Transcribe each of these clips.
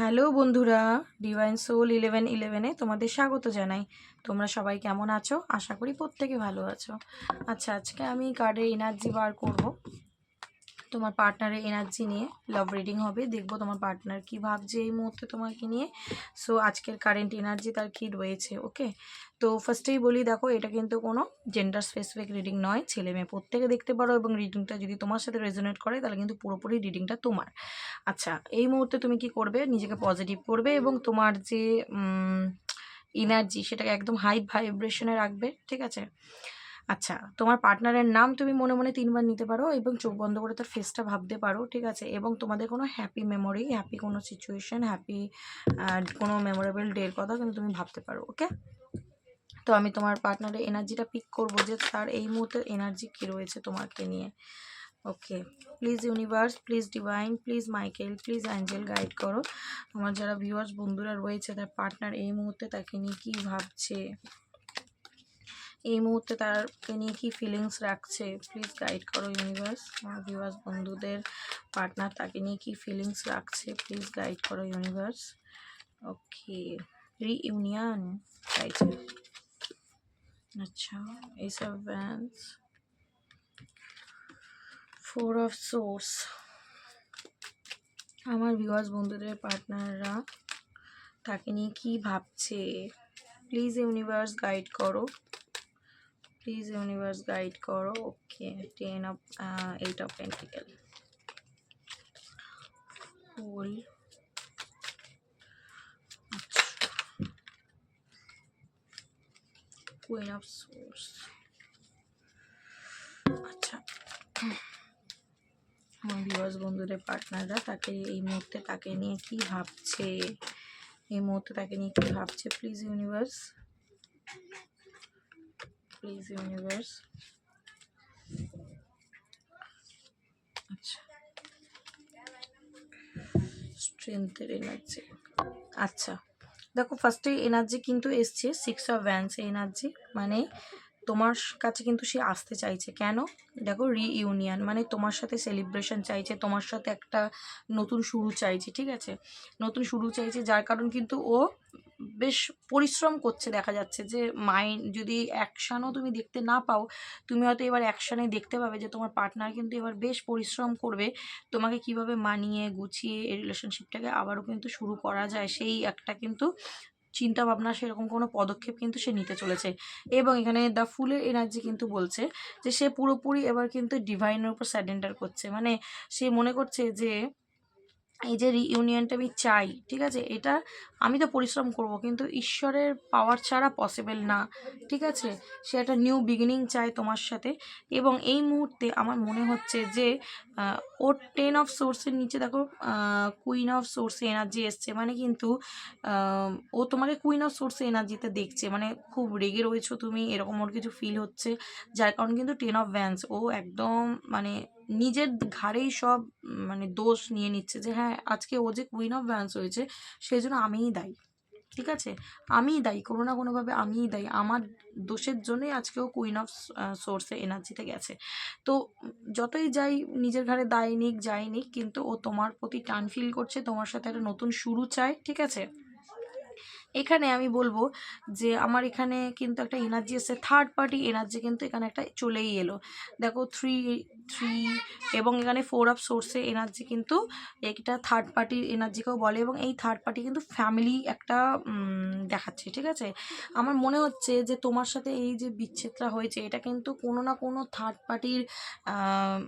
Hello বন্ধুরা divine soul eleven ইলেভেনে তোমাদের স্বাগত জানাই। তোমরা সবাই কেমন আছো? আশা করি প্রত্যেকে ভালো আছো। আচ্ছা আজকে আমি কার্ডের এনার্জি বার করব। তোমার পার্টনারের এনার্জি নিয়ে লাভ রিডিং হবে। দেখব তোমার পার্টনার কি ভাবছে এই মুহূর্তে তোমাকে নিয়ে। সো আজকের কারেন্ট এনার্জি তার কি রয়েছে ওকে তো ফার্স্টেই বলি, দেখো, এটা কিন্তু কোনো জেন্ডার স্পেসিফিক রিডিং নয়। ছেলে মেয়ে প্রত্যেকে দেখতে পারো এবং রিডিংটা যদি তোমার সাথে রেজোনেট করে, তাহলে কিন্তু পুরোপুরি রিডিংটা তোমার। আচ্ছা এই মুহূর্তে তুমি কি করবে? নিজেকে পজিটিভ করবে এবং তোমার যে এনার্জি সেটাকে একদম হাই ভাইব্রেশনে রাখবে, ঠিক আছে? আচ্ছা তোমার পার্টনারের নাম তুমি মনে মনে তিনবার নিতে পারো এবং চোখ বন্ধ করে তার ফেসটা ভাবতে পারো, ঠিক আছে? এবং তোমাদের কোনো হ্যাপি মেমোরি হ্যাপি কোনো সিচুয়েশন হ্যাপি কোনো মেমোরেবল ডের কথা কিন্তু তুমি ভাবতে পারো ওকে তো আমি তোমার পার্টনারের এনার্জিটা পিক করব যে তার এই মুহূর্তে এনার্জি কী রয়েছে তোমাকে নিয়ে okay please universe please divine please Michael please angel guide করো। আমার যারা ভিউয়ার্স বন্ধুরা রয়েছে, তার পার্টনার এই মুহূর্তে তাকে নিয়ে কী ভাবছে? এই মুহূর্তে তারকে নিয়ে কী ফিলিংস রাখছে? প্লিজ গাইড করো ইউনিভার্স আমার ভিউয়ার্স বন্ধুদের পার্টনার তাকে নিয়ে কী ফিলিংস রাখছে? প্লিজ গাইড করো ইউনিভার্স ওকে রিইউনিয়ন চাইছে আচ্ছা ace of wands four of swords আমার ভিউয়ার্স বন্ধুদের পার্টনাররা তাকে নিয়ে কী ভাবছে? প্লিজ ইউনিভার্স গাইড করো। প্লিজ ইউনিভার্স গাইড করো okay ten of eight of pentacle fool queen of swords আচ্ছা আমার ভিউয়ার্স বন্ধুদের পার্টনাররা তাকে এই মুহূর্তে তাকে নিয়ে কি ভাবছে? এই মুহূর্তে তাকে নিয়ে কি ভাবছে? প্লিজ ইউনিভার্স প্লিজ ইউনিভার্স আচ্ছা। স্ট্রেংথের এনার্জি আচ্ছা। দেখো ফার্স্টে এনার্জি কিন্তু এসছে সিক্স অফ ভ্যান্স এনার্জি মানে তোমার কাছে কিন্তু সে আসতে চাইছে। কেন? দেখো রিইউনিয়ন মানে তোমার সাথে সেলিব্রেশন চাইছে, তোমার সাথে একটা নতুন শুরু চাইছে, ঠিক আছে? নতুন শুরু চাইছে, যার কারণ কিন্তু ও বেশ পরিশ্রম করছে দেখা যাচ্ছে যে মাইন্ড যদি অ্যাকশানও তুমি দেখতে না পাও, তুমি হয়তো এবার অ্যাকশানে দেখতে পাবে যে, তোমার পার্টনার কিন্তু এবার বেশ পরিশ্রম করবে। তোমাকে কীভাবে মানিয়ে গুছিয়ে এই রিলেশনশিপটাকে আবারও কিন্তু শুরু করা যায়, সেই একটা কিন্তু চিন্তা ভাবনা সেরকম কোনো পদক্ষেপ কিন্তু সে নিতে চলেছে। এবং এখানে দ্য ফুলের এনার্জি কিন্তু বলছে যে, সে পুরোপুরি এবার কিন্তু ডিভাইনের উপর স্যাডেন্ডার করছে। মানে সে মনে করছে যে এই যে রিইউনিয়নটা আমি চাই, ঠিক আছে? এটা আমি তো পরিশ্রম করব, কিন্তু ঈশ্বরের পাওয়ার ছাড়া পসিবল না, ঠিক আছে? সে একটা নিউ বিগিনিং চায় তোমার সাথে। এবং এই মুহূর্তে আমার মনে হচ্ছে যে ওর টেন অফ সোর্সের নিচে দেখো কুইন অফ সোর্সে এনার্জি এসছে। মানে কিন্তু ও তোমাকে কুইন অফ সোর্সে এনার্জিতে দেখছে। মানে খুব রেগে রয়েছো তুমি, এরকম ওর কিছু ফিল হচ্ছে। যার কারণ কিন্তু টেন অফ ভ্যান্স ও একদম মানে নিজের ঘাড়েই সব মানে দোষ নিয়ে নিচ্ছে যে হ্যাঁ আজকে ও যে কুইন অফ ভ্যান্স হয়েছে সেই জন্য আমিই দায়ী, ঠিক আছে? আমিই দায়ী, কোনো না কোনোভাবে আমিই দায়ী। আমার দোষের জন্যই আজকেও কুইন অফ সোর্সে এনার্জিতে গেছে। তো যতই যাই, নিজের ঘাড়ে দায় নিক, যাই নিক, কিন্তু ও তোমার প্রতি টান ফিল করছে, তোমার সাথে একটা নতুন শুরু চায়, ঠিক আছে? এখানে আমি বলব যে আমার এখানে কিন্তু একটা এনার্জি এসছে থার্ড পার্টি এনার্জি কিন্তু এখানে একটা চলেই এলো। দেখো থ্রি থ্রি এবং এখানে ফোর অফ সোর্সে এনার্জি কিন্তু একটা থার্ড পার্টি এনার্জিকেও বলে এবং এই থার্ড পার্টি কিন্তু ফ্যামিলি একটা দেখাচ্ছে, ঠিক আছে? আমার মনে হচ্ছে যে তোমার সাথে এই যে বিচ্ছেদটা হয়েছে, এটা কিন্তু কোনো না কোনো থার্ড পার্টির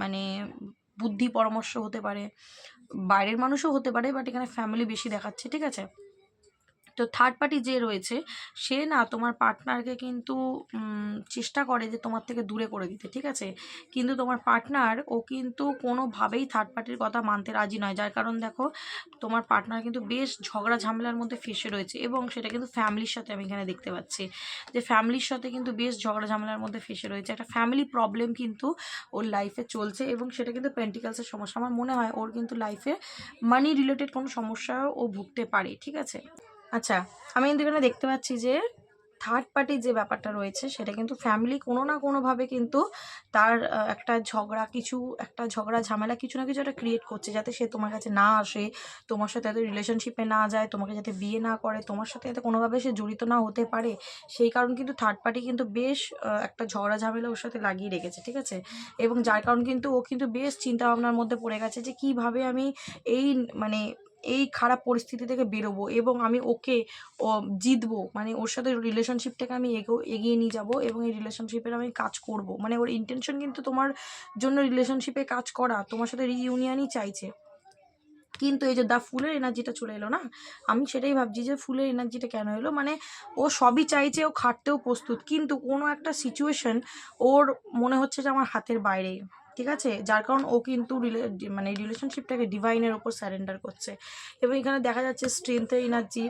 মানে বুদ্ধি পরামর্শ হতে পারে। বাইরের মানুষও হতে পারে বাট এখানে ফ্যামিলি বেশি দেখাচ্ছে, ঠিক আছে? তো থার্ড পার্টি যে রয়েছে, সে না তোমার পার্টনারকে কিন্তু চেষ্টা করে যে তোমার থেকে দূরে করে দিতে, ঠিক আছে? কিন্তু তোমার পার্টনার ও কিন্তু কোনোভাবেই থার্ড পার্টির কথা মানতে রাজি নয়। যার কারণ দেখো, তোমার পার্টনার কিন্তু বেশ ঝগড়া ঝামেলার মধ্যে ফেসে রয়েছে এবং সেটা কিন্তু ফ্যামিলির সাথে আমি এখানে দেখতে পাচ্ছি। যে ফ্যামিলির সাথে কিন্তু বেশ ঝগড়া ঝামেলার মধ্যে ফেসে রয়েছে। একটা ফ্যামিলি প্রবলেম কিন্তু ওর লাইফে চলছে এবং সেটা কিন্তু পেন্টিকালসের সমস্যা। আমার মনে হয় ওর কিন্তু লাইফে মানি রিলেটেড কোনো সমস্যাও ও ভুগতে পারে, ঠিক আছে? আচ্ছা আমি কিন্তু এখানে দেখতে পাচ্ছি যে থার্ড পার্টির যে ব্যাপারটা রয়েছে, সেটা কিন্তু ফ্যামিলি কোনো না কোনোভাবে কিন্তু তার একটা ঝগড়া কিছু, একটা ঝগড়া ঝামেলা কিছু না কিছু একটা ক্রিয়েট করছে যাতে সে তোমার কাছে না আসে, তোমার সাথে যাতে রিলেশনশিপে না যায়, তোমাকে যাতে বিয়ে না করে, তোমার সাথে যাতে কোনোভাবে সে জড়িত না হতে পারে। সেই কারণ কিন্তু থার্ড পার্টি কিন্তু বেশ একটা ঝগড়া ঝামেলা ওর সাথে লাগিয়ে রেখেছে, ঠিক আছে? এবং যার কারণ কিন্তু ও কিন্তু বেশ চিন্তা ভাবনার মধ্যে পড়ে গেছে যে কীভাবে আমি এই মানে এই খারাপ পরিস্থিতি থেকে বেরোবো এবং আমি ওকে জিতবো মানে ওর সাথে রিলেশনশিপটাকে আমি এগো, এগিয়ে নিয়ে যাব এবং এই রিলেশনশিপের আমি কাজ করব। মানে ওর ইন্টেনশন কিন্তু তোমার জন্য রিলেশনশিপে কাজ করা, তোমার সাথে রিইউনিয়নই চাইছে। কিন্তু এই যে দা ফুলের এনার্জিটা চলে এলো না, আমি সেটাই ভাবছি যে ফুলের এনার্জিটা কেন এলো? মানে ও সবই চাইছে, ও খাটতেও প্রস্তুত, কিন্তু কোনো একটা সিচুয়েশন ওর মনে হচ্ছে যে আমার হাতের বাইরে। ঠিক আছে? যার কারণ ও কিন্তু মানে রিলেশনশিপটাকে ডিভাইনের ওপর স্যারেন্ডার করছে। এবং এখানে দেখা যাচ্ছে স্ট্রেংথের এনার্জি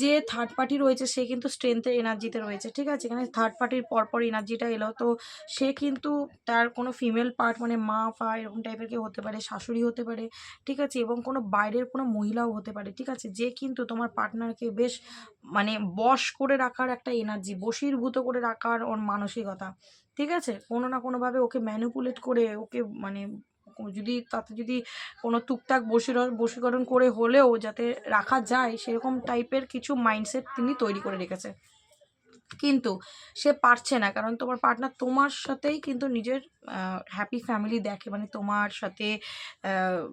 যে থার্ড পার্টি রয়েছে সে কিন্তু স্ট্রেংথের এনার্জিতে রয়েছে, ঠিক আছে? এখানে থার্ড পার্টির পরপর এনার্জিটা এলো, তো সে কিন্তু তার কোনো ফিমেল পার্ট মানে মা, ফা, এরকম টাইপের কেউ হতে পারে, শাশুড়ি হতে পারে, ঠিক আছে? এবং কোনো বাইরের কোনো মহিলাও হতে পারে, ঠিক আছে? যে কিন্তু তোমার পার্টনারকে বেশ মানে বশ করে রাখার একটা এনার্জি বশীভূত করে রাখার ওর মানসিকতা। ঠিক আছে? কোনো না কোনোভাবে ওকে ম্যানিপুলেট করে, ওকে মানে যদি, তাতে যদি কোনো টুকটাক বশীর, বশীকরণ করে হলেও যাতে রাখা যায়, সেরকম টাইপের কিছু মাইন্ডসেট তিনি তৈরি করে রেখেছে। কিন্তু সে পারছে না, কারণ তোমার পার্টনার তোমার সাথেই কিন্তু নিজের হ্যাপি ফ্যামিলি দেখে মানে তোমার সাথে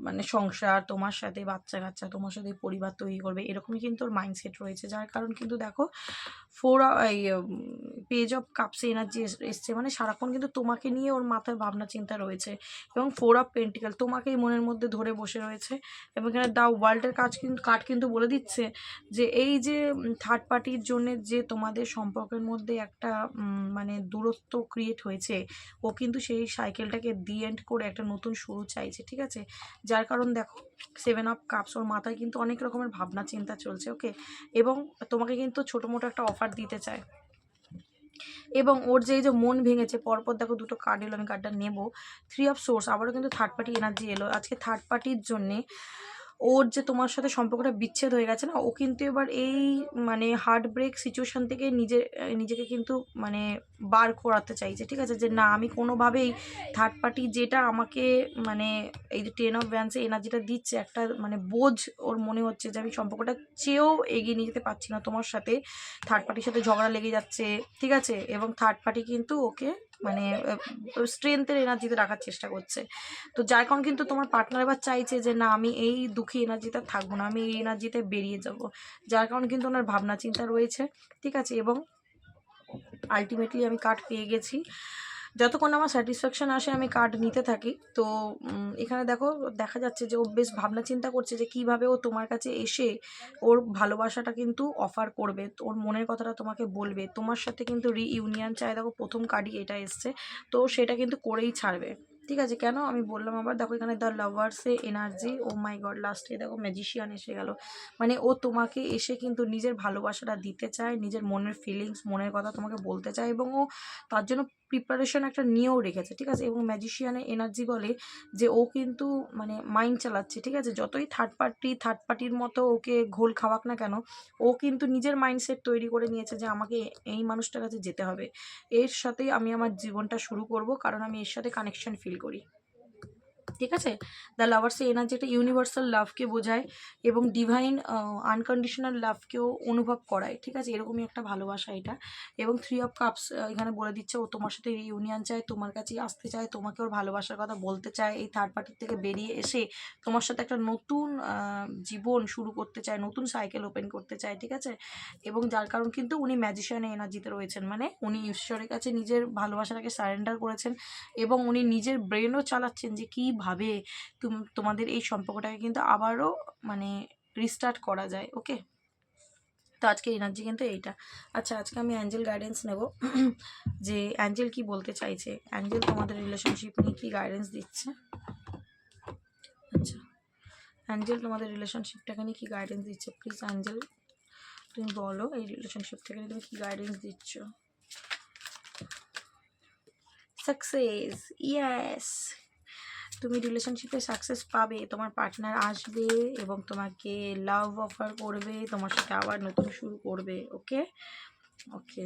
মানে সংসার, তোমার সাথে বাচ্চা কাচ্চা তোমার সাথে পরিবার তৈরি করবে, এরকমই কিন্তু ওর মাইন্ডসেট রয়েছে। যার কারণ কিন্তু দেখো ফোর এই পেজ অফ কাপসে এনার্জি এসছে মানে সারাক্ষণ কিন্তু তোমাকে নিয়ে ওর মাথায় ভাবনা চিন্তা রয়েছে এবং ফোর অফ পেন্টিক্যাল তোমাকেই মনের মধ্যে ধরে বসে রয়েছে এবং এখানে দ্য ওয়ার্ল্ডের কাজ কিন্তু কার্ড কিন্তু বলে দিচ্ছে যে এই যে থার্ড পার্টির জন্য যে তোমাদের সম্পর্কের মধ্যে একটা মানে দূরত্ব ক্রিয়েট হয়েছে, ও কিন্তু সেই সাইকেলটাকে দি এন্ড করে একটা নতুন শুরু চাইছে, ঠিক আছে? যার কারণ দেখো সেভেন অফ কাপস ওর মাথায় কিন্তু অনেক রকমের ভাবনা চিন্তা চলছে ওকে এবং তোমাকে কিন্তু ছোটো মোটো একটা অফার দিতে চায়। এবং ওর যে এই যে মন ভেঙেছে, পরপর দেখো দুটো কার্ড এলো, আমি কার্ডটা নেব। থ্রি অফ সোর্স আবারও কিন্তু থার্ড পার্টি এনার্জি এলো। আজকে থার্ড পার্টির জন্যে ওর যে তোমার সাথে সম্পর্কটা বিচ্ছেদ হয়ে গেছে না, ও কিন্তু এবার এই মানে হার্ট ব্রেক সিচুয়েশন থেকে নিজে, নিজেকে কিন্তু মানে বার করাতে চাইছে, ঠিক আছে? যে না, আমি কোনোভাবেই থার্ড পার্টি যেটা আমাকে মানে এই যে টেন অফ ভ্যান্সে এনার্জিটা দিচ্ছে, একটা মানে বোঝ ওর মনে হচ্ছে যে আমি সম্পর্কটা চেয়েও এগিয়ে নিয়ে যেতে পারছি না তোমার সাথে। থার্ড পার্টির সাথে ঝগড়া লেগে যাচ্ছে, ঠিক আছে? এবং থার্ড পার্টি কিন্তু ওকে মানে স্ট্রেংথের এনার্জিতে রাখার চেষ্টা করছে। তো যার কারণ কিন্তু তোমার পার্টনার এবার চাইছে যে, না, আমি এই দুঃখী এনার্জিতে থাকব না, আমি এই এনার্জিতে বেরিয়ে যাব। যার কারণ কিন্তু ওনার ভাবনা চিন্তা রয়েছে, ঠিক আছে? এবং আলটিমেটলি আমি কার্ড পেয়ে গেছি। যতক্ষণ আমার স্যাটিসফ্যাকশন আসে, আমি কার্ড নিতে থাকি। তো এখানে দেখো, দেখা যাচ্ছে যে ও বেশ ভাবনা চিন্তা করছে যে কীভাবে ও তোমার কাছে এসে ওর ভালোবাসাটা কিন্তু অফার করবে। ওর মনের কথাটা তোমাকে বলবে। তোমার সাথে কিন্তু রিইউনিয়ন চাই, দেখো, প্রথম কার্ডই এটা এসছে। তো, সেটা কিন্তু করেই ছাড়বে। ঠিক আছে? কেন? আমি বললাম আবার, দেখো, এখানে দ্য লাভার্সে এনার্জি ও মাই গড লাস্টে দেখো ম্যাজিশিয়ান এসে গেল। মানে ও তোমাকে এসে কিন্তু নিজের ভালোবাসাটা দিতে চায়, নিজের মনের ফিলিংস মনের কথা তোমাকে বলতে চায় এবং ও তার জন্য প্রিপারেশন একটা নিয়েও রেখেছে, ঠিক আছে? এবং ম্যাজিশিয়ানের এনার্জি বলে যে ও কিন্তু মানে মাইন্ড চালাচ্ছে, ঠিক আছে? যতই থার্ড পার্টি থার্ড পার্টির মতো ওকে ঘোল খাওয়াক না কেন, ও কিন্তু নিজের মাইন্ডসেট তৈরি করে নিয়েছে যে আমাকে এই মানুষটার কাছে যেতে হবে। এর সাথেই আমি আমার জীবনটা শুরু করব, কারণ আমি এর সাথে কানেকশন ফিল করি। ঠিক আছে? দ্য লাভার্সে এনার্জি একটা ইউনিভার্সাল লাভকে বোঝায় এবং ডিভাইন আনকন্ডিশনাল লাভকেও অনুভব করায়, ঠিক আছে? এরকমই একটা ভালোবাসা এটা। এবং থ্রি অফ কাপস এখানে বলে দিচ্ছে, ও তোমার সাথে ইউনিয়ন চায়, তোমার কাছেই আসতে চায়, তোমাকে ওর ভালোবাসার কথা বলতে চায়, এই থার্ড পার্টির থেকে বেরিয়ে এসে তোমার সাথে একটা নতুন জীবন শুরু করতে চায়, নতুন সাইকেল ওপেন করতে চায়, ঠিক আছে? এবং যার কারণ কিন্তু উনি ম্যাজিশিয়ানের এনার্জিতে রয়েছেন মানে উনি ঈশ্বরের কাছে নিজের ভালোবাসাটাকে সারেন্ডার করেছেন এবং উনি নিজের ব্রেনও চালাচ্ছেন যে কীভাবে তুম- তোমাদের এই সম্পর্কটাকে কিন্তু আবারও মানে রিস্টার্ট করা যায় ওকে তো আজকে এনার্জি কিন্তু এইটা। আচ্ছা আজকে আমি অ্যাঞ্জেল গাইডেন্স নেব। যে অ্যাঞ্জেল কি বলতে চাইছে? অ্যাঞ্জেল তোমাদের রিলেশনশিপ নিয়ে কি গাইডেন্স দিচ্ছে? আচ্ছা অ্যাঞ্জেল তোমাদের রিলেশনশিপটাকে নিয়ে কী গাইডেন্স দিচ্ছে? প্লিজ অ্যাঞ্জেল তুমি বলো, এই রিলেশনশিপ থেকে তুমি কী গাইডেন্স দিচ্ছ? সাকসেস ইয়েস তুমি রিলেশনশিপে সাকসেস পাবে, তোমার পার্টনার আসবে এবং তোমাকে লাভ অফার করবে, তোমার সাথে আবার নতুন শুরু করবে ওকে ওকে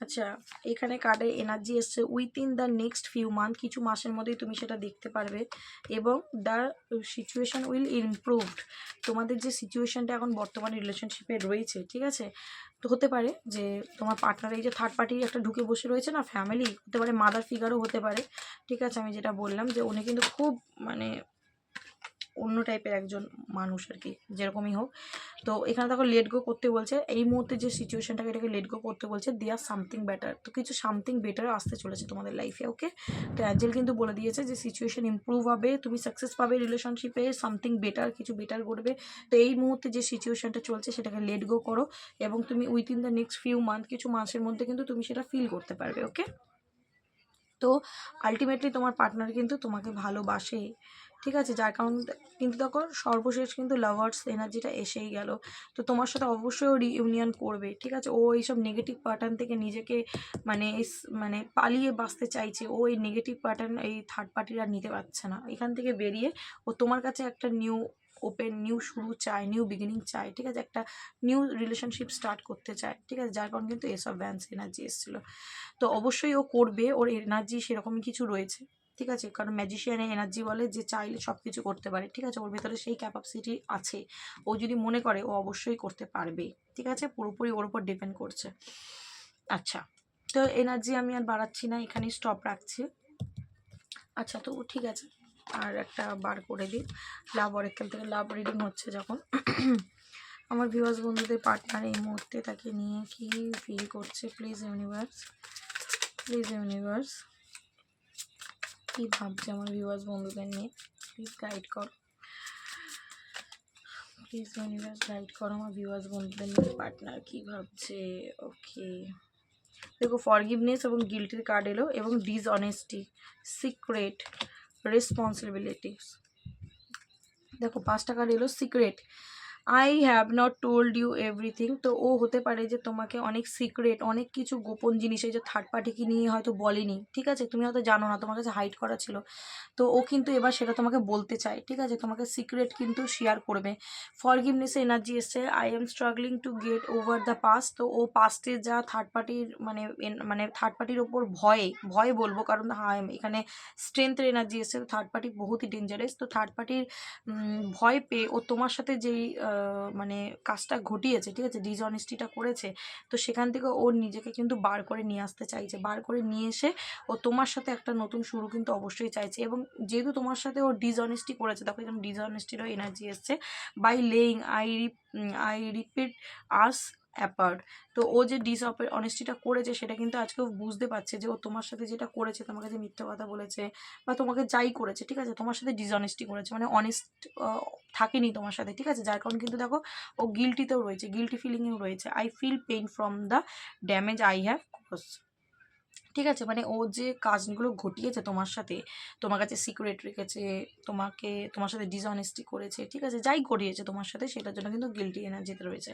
আচ্ছা এখানে কার্ডে এনার্জি এসছে within the next few month কিছু মাসের মধ্যেই তুমি সেটা দেখতে পারবে এবং দ্য সিচুয়েশান উইল ইমপ্রুভড তোমাদের যে সিচুয়েশানটা এখন বর্তমানে রিলেশনশিপে রয়েছে, ঠিক আছে? তো হতে পারে যে তোমার পার্টনার এই যে থার্ড পার্টি একটা ঢুকে বসে রয়েছে না ফ্যামিলি হতে পারে মাদার ফিগারও হতে পারে, ঠিক আছে? আমি যেটা বললাম যে উনি কিন্তু খুব মানে অন্য টাইপের একজন মানুষ আর কি যেরকমই হোক। তো এখানে দেখো লেট গো করতে বলছে, এই মুহূর্তে যে সিচুয়েশনটাকে এটাকে লেট গো করতে বলছে দেয়ার সামথিং বেটার তো কিছু সামথিং বেটার আসতে চলেছে তোমাদের লাইফে ওকে তো অ্যাঞ্জেল কিন্তু বলে দিয়েছে যে সিচুয়েশন ইম্প্রুভ হবে, তুমি সাকসেস পাবে রিলেশনশিপে সামথিং বেটার কিছু বেটার করবে তো এই মুহূর্তে যে সিচুয়েশনটা চলছে, সেটাকে লেট গো করো এবং তুমি within the next few month কিছু মাসের মধ্যে কিন্তু তুমি সেটা ফিল করতে পারবে ওকে তো আলটিমেটলি তোমার পার্টনার কিন্তু তোমাকে ভালোবাসে। ঠিক আছে? যার কারণ কিন্তু দেখো, সর্বশেষ কিন্তু লাভার্স এনার্জিটা এসেই গেল। তো তোমার সাথে অবশ্যই ও রিইউনিয়ন করবে, ঠিক আছে? ও এইসব নেগেটিভ প্যাটার্ন থেকে নিজেকে মানে মানে পালিয়ে বাঁচতে চাইছে। ও এই নেগেটিভ প্যাটার্ন এই থার্ড পার্টিরা নিতে পারছে না। এখান থেকে বেরিয়ে ও তোমার কাছে একটা নিউ ওপেন নিউ শুরু চায় নিউ বিগিনিং চায়, ঠিক আছে? একটা নিউ রিলেশনশিপ স্টার্ট করতে চায়, ঠিক আছে? যার কারণ কিন্তু এসব ভ্যান্স এনার্জি এসেছিল। তো অবশ্যই ও করবে, ওর এনার্জি সেরকমই কিছু রয়েছে। ঠিক আছে? কারণ ম্যাজিশিয়ানের এনার্জি বলে যে চাইলে সব কিছু করতে পারে। ঠিক আছে? ওর ভেতরে সেই ক্যাপাসিটি আছে। ও যদি মনে করে, ও অবশ্যই করতে পারবে। ঠিক আছে? পুরোপুরি ওর উপর ডিপেন্ড করছে। আচ্ছা। তো এনার্জি আমি আর বাড়াচ্ছি না, এখানেই স্টপ রাখছি। আচ্ছা তো ঠিক আছে। আর একটা বার করে দিই। লাভ অরেকাল থেকে লাভ রিডিং হচ্ছে যখন। আমার ভিউয়ার্স বন্ধুদের পার্টনার এই মুহূর্তে তাকে নিয়ে কি ফিল করছে? প্লিজ ইউনিভার্স প্লিজ ইউনিভার্স কি ভাবছে আমার ভিউয়ার্স বন্ধুদের নিয়ে? প্লিজ গাইড করো। প্লিজ ইউনিভার্স গাইড করো আমার ভিউয়ার্স বন্ধুদের নিয়ে। পার্টনার কি ভাবছে? ওকে দেখো ফরগিভনেস এবং গিল্টির কার্ড এলো এবং ডিসঅনেস্টি সিক্রেট রেসপন্সিবিলিটিস দেখো, পাঁচটা কার্ড এলো secret I have not told you everything তো ও হতে পারে যে তোমাকে অনেক সিক্রেট অনেক কিছু গোপন জিনিস এই যে থার্ড পার্টিকে নিয়ে হয়তো বলেনি। ঠিক আছে? তুমি হয়তো জানো না, তোমার কাছে হাইড করা ছিল। তো ও কিন্তু এবার সেটা তোমাকে বলতে চায়। ঠিক আছে? তোমাকে সিক্রেট কিন্তু শেয়ার করবে। ফরগিভনেসে এনার্জি এসছে। I am struggling to get over the past তো ও পাস্টে যা থার্ড পার্টির মানে মানে থার্ড পার্টির ওপর ভয়ে, ভয় বলব কারণ হ্যাঁ এখানে স্ট্রেংথের এনার্জি এসছে। থার্ড পার্টি বহুতই ডেঞ্জারাস তো থার্ড পার্টির ভয় পেয়ে ও তোমার সাথে যেই মানে কাজটা ঘটিয়েছে, ঠিক আছে? ডিসঅনেস্টিটা করেছে, তো সেখান থেকে ও নিজেকে কিন্তু বার করে নিয়ে আসতে চাইছে। বার করে নিয়ে এসে ও তোমার সাথে একটা নতুন শুরু কিন্তু অবশ্যই চাইছে এবং যেহেতু তোমার সাথে ও ডিসঅনেস্টি করেছে তখন এখানে ডিসঅনেস্টিরও এনার্জি এসছে by lying I rip I repeat us apart তো ও যে ডিসঅপের অনেস্টিটা করেছে, সেটা কিন্তু আজকে ও বুঝতে পারছে যে ও তোমার সাথে যেটা করেছে, তোমাকে যে মিথ্যা কথা বলেছে বা তোমাকে যাই করেছে, ঠিক আছে? তোমার সাথে ডিসঅনেস্টি করেছে মানে অনেস্ট থাকেনি তোমার সাথে, ঠিক আছে? যার কারণ কিন্তু দেখো, ও গিলটিতেও রয়েছে গিলটি ফিলিংয়েও রয়েছে। I feel pain from the damage I have cause ঠিক আছে মানে ও যে কাজগুলো ঘটিয়েছে তোমার সাথে, তোমার কাছে সিক্রেট রেখেছে, তোমাকে, তোমার সাথে ডিসঅনেস্টি করেছে, ঠিক আছে, যাই ঘটিয়েছে তোমার সাথে, সেটার জন্য কিন্তু গিলটি এনার্জিতে রয়েছে।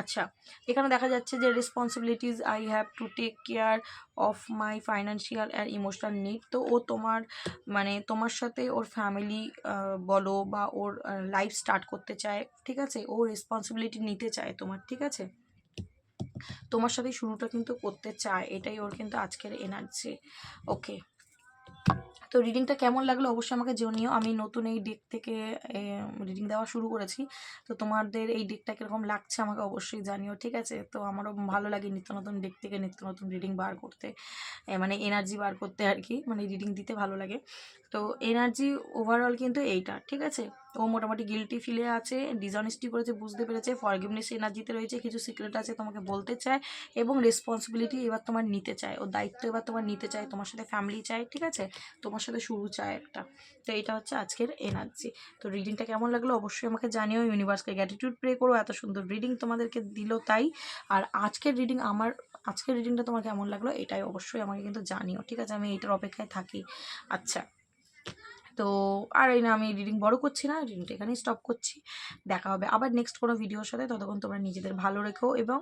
আচ্ছা এখানে দেখা যাচ্ছে যে responsibilities I have to take care of my financial and emotional need তো ও তোমার মানে তোমার সাথে ওর ফ্যামিলি বলো বা ওর লাইফ স্টার্ট করতে চায়, ঠিক আছে, ও রেসপন্সিবিলিটি নিতে চায় তোমার, ঠিক আছে? তোমার সাথে শুরুটা কিন্তু করতে চায়, এটাই ওর কিন্তু আজকের এনার্জি ওকে তো রিডিংটা কেমন লাগল অবশ্যই আমাকে জানিও, আমি নতুন এই ডেক থেকে রিডিং দেওয়া শুরু করেছি, তো তোমাদের এই ডেকটা কীরকম লাগছে আমাকে অবশ্যই জানিও, ঠিক আছে? তো আমারও ভালো লাগে নিত্য নতুন ডেক থেকে নিত্য নতুন রিডিং বার করতে মানে এনার্জি বার করতে আর কি মানে রিডিং দিতে ভালো লাগে, তো এনার্জি ওভারঅল কিন্তু এইটা, ঠিক আছে? ও মোটামুটি গিলটি ফিলে আছে ডিসঅনেস্টি করেছে, বুঝতে পেরেছে ফরগিভনেস এনার্জিতে রয়েছে, কিছু সিক্রেট আছে তোমাকে বলতে চায় এবং রেসপন্সিবিলিটি এবার তোমার নিতে চায়। ও দায়িত্ব এবার তোমার নিতে চায়, তোমার সাথে ফ্যামিলি চায়, ঠিক আছে? তোমার সাথে শুরু চায় একটা। তো এটা হচ্ছে আজকের এনার্জি তো রিডিংটা কেমন লাগল অবশ্যই আমাকে জানিও ইউনিভার্সকে গ্র্যাটিটিউড প্রে করো, এত সুন্দর রিডিং তোমাদেরকে দিল তাই। আর আজকের রিডিং আমার, আজকের রিডিংটা তোমার কেমন লাগল এটাই অবশ্যই আমাকে কিন্তু জানিও, ঠিক আছে? আমি এটার অপেক্ষায় থাকি। আচ্ছা। তো আর এই না আমি রিডিং বড় করছি না রিডিংটা এখানেই স্টপ করছি। দেখা হবে আবার নেক্সট কোনো ভিডিওর সাথে। ততক্ষণ তোমরা নিজেদের ভালো রেখো এবং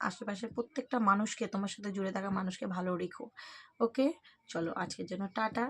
আশেপাশের প্রত্যেকটা মানুষকে, তোমার সাথে জুড়ে থাকা মানুষকে ভালো রেখো। ওকে চলো আজকের জন্য টাটা।